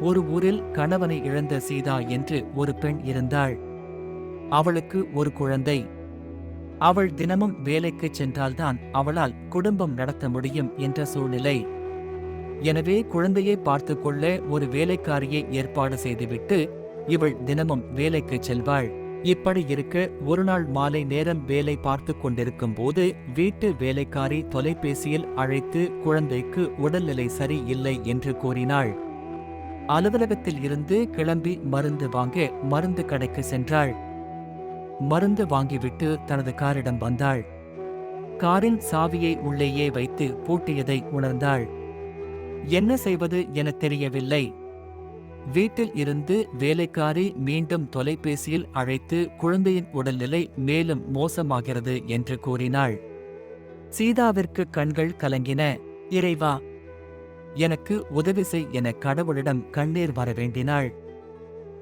ஒரு ஊரில் கணவனை இழந்த சீதா என்று ஒரு பெண் இருந்தாள். அவளுக்கு ஒரு குழந்தை. அவள் தினமும் வேலைக்குச் சென்றால்தான் அவளால் குடும்பம் நடத்த முடியும் என்ற சூழ்நிலை. எனவே குழந்தையை பார்த்து கொள்ள ஒரு வேலைக்காரியை ஏற்பாடு செய்துவிட்டு இவள் தினமும் வேலைக்கு செல்வாள். இப்படி இருக்க ஒருநாள் மாலை நேரம் வேலை பார்த்து கொண்டிருக்கும் போது வீட்டு வேலைக்காரி தொலைபேசியில் அழைத்து குழந்தைக்கு உடல்நிலை சரியில்லை என்று கூறினாள். அலுவலகத்தில் இருந்து கிளம்பி மருந்து வாங்க மருந்து கடைக்கு சென்றாள். மருந்து வாங்கிவிட்டு தனது காரிடம் வந்தாள். காரின் சாவியை உள்ளேயே வைத்து பூட்டியதை உணர்ந்தாள். என்ன செய்வது என தெரியவில்லை. வீட்டில் இருந்து வேலைக்காரி மீண்டும் தொலைபேசியில் அழைத்து குழந்தையின் உடல்நிலை மேலும் மோசமாகிறது என்று கூறினாள். சீதாவிற்கு கண்கள் கலங்கின. இறைவா எனக்கு உதவி செய் என கடவுளிடம் கண்ணீர் வர வேண்டினாள்.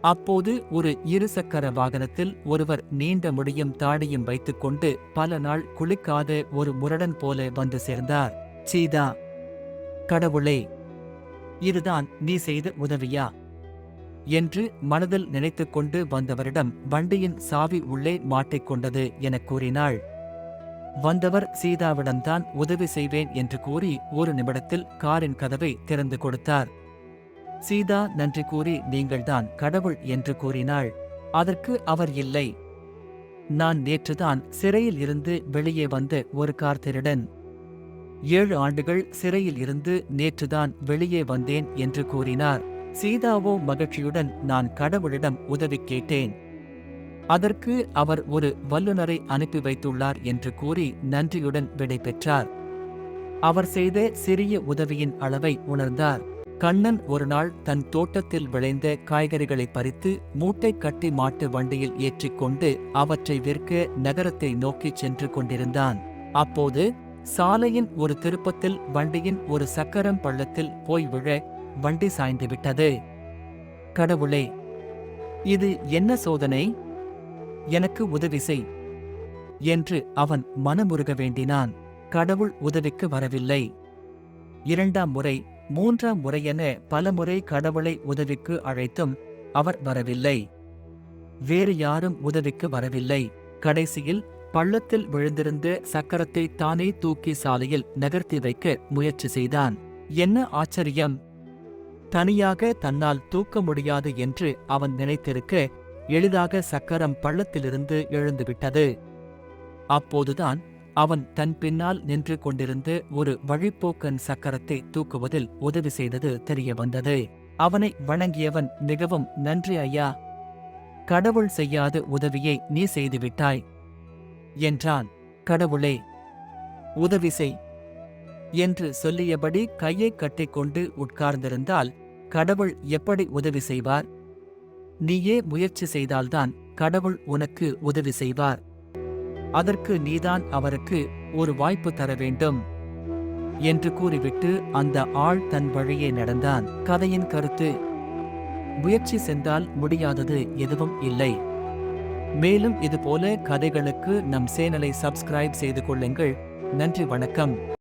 அப்போது ஒரு இருசக்கர வாகனத்தில் ஒருவர் நீண்ட முடியும் தாடியும் வைத்துக்கொண்டு பல நாள் குளிக்காத ஒரு முரடன் போல வந்து சேர்ந்தார். சீதா கடவுளே இதுதான் நீ செய்த உதவியா என்று மனதில் நினைத்துக்கொண்டு வந்தவரிடம் வண்டியின் சாவி உள்ளே மாட்டிக்கொண்டது எனக் கூறினாள். வந்தவர் சீதாவிடம்தான் உதவி செய்வேன் என்று கூறி ஒரு நிமிடத்தில் காரின் கதவை திறந்து கொடுத்தார். சீதா நன்றி கூறி நீங்கள்தான் கடவுள் என்று கூறினாள். அதற்கு அவர் இல்லை. நான் நேற்றுதான் சிறையில் இருந்து வெளியே வந்த ஒரு கார் திருடன் ஏழு ஆண்டுகள் சிறையில் இருந்து நேற்றுதான் வெளியே வந்தேன் என்று கூறினார். சீதாவோ மகிழ்ச்சியுடன் நான் கடவுளிடம் உதவி கேட்டேன். அதற்கு அவர் ஒரு வல்லுனரை அனுப்பி வைத்துள்ளார் என்று கூறி நன்றியுடன் விடை பெற்றார். அவர் செய்த சிறிய உதவியின் அளவை உணர்ந்தார். கண்ணன் ஒருநாள் தன் தோட்டத்தில் விளைந்த காய்கறிகளை பறித்து மூட்டை கட்டி மாட்டு வண்டியில் ஏற்றிக்கொண்டு அவற்றை விற்க நகரத்தை நோக்கிச் சென்று கொண்டிருந்தான். அப்போது சாலையின் ஒரு திருப்பத்தில் வண்டியின் ஒரு சக்கரம் பள்ளத்தில் போய் விழ வண்டி சாய்ந்து விட்டது. கடவுளே இது என்ன சோதனை? எனக்கு உதவி செய் என்று அவன் மனமுருக வேண்டினான். கடவுள் உதவிக்கு வரவில்லை. இரண்டாம் முறை மூன்றாம் முறையென பலமுறை கடவுளை உதவிக்கு அழைத்தும் அவர் வரவில்லை. வேறு யாரும் உதவிக்கு வரவில்லை. கடைசியில் பள்ளத்தில் விழுந்திருந்த சக்கரத்தை தானே தூக்கி சாலையில் நகர்த்தி வைக்க முயற்சி செய்தான். என்ன ஆச்சரியம்! தனியாக தன்னால் தூக்க முடியாது என்று அவன் நினைத்திருக்க எளிதாக சக்கரம் பள்ளத்திலிருந்து எழுந்துவிட்டது. அப்போதுதான் அவன் தன் பின்னால் நின்று கொண்டிருந்து ஒரு வழிப்போக்கன் சக்கரத்தை தூக்குவதில் உதவி செய்தது தெரிய வந்தது அவனை வணங்கியவன் மிகவும் நன்றி ஐயா. கடவுள் செய்யாத உதவியை நீ செய்துவிட்டாய். என்றான். கடவுளே உதவி செய். என்று சொல்லியபடி கையை கட்டிக்கொண்டு உட்கார்ந்திருந்தால் கடவுள் எப்படி உதவி செய்வார்? நீயே முயற்சி செய்தால்தான் கடவுள் உனக்கு உதவி செய்வார். அதற்கு நீதான் அவருக்கு ஒரு வாய்ப்பு தர வேண்டும். என்று கூறிவிட்டு அந்த ஆள் தன் வழியே நடந்தான். கதையின் கருத்து முயற்சி சென்றால் முடியாதது எதுவும் இல்லை. மேலும் இதுபோல கதைகளுக்கு நம் சேனலை சப்ஸ்கிரைப் செய்து கொள்ளுங்கள். நன்றி வணக்கம்.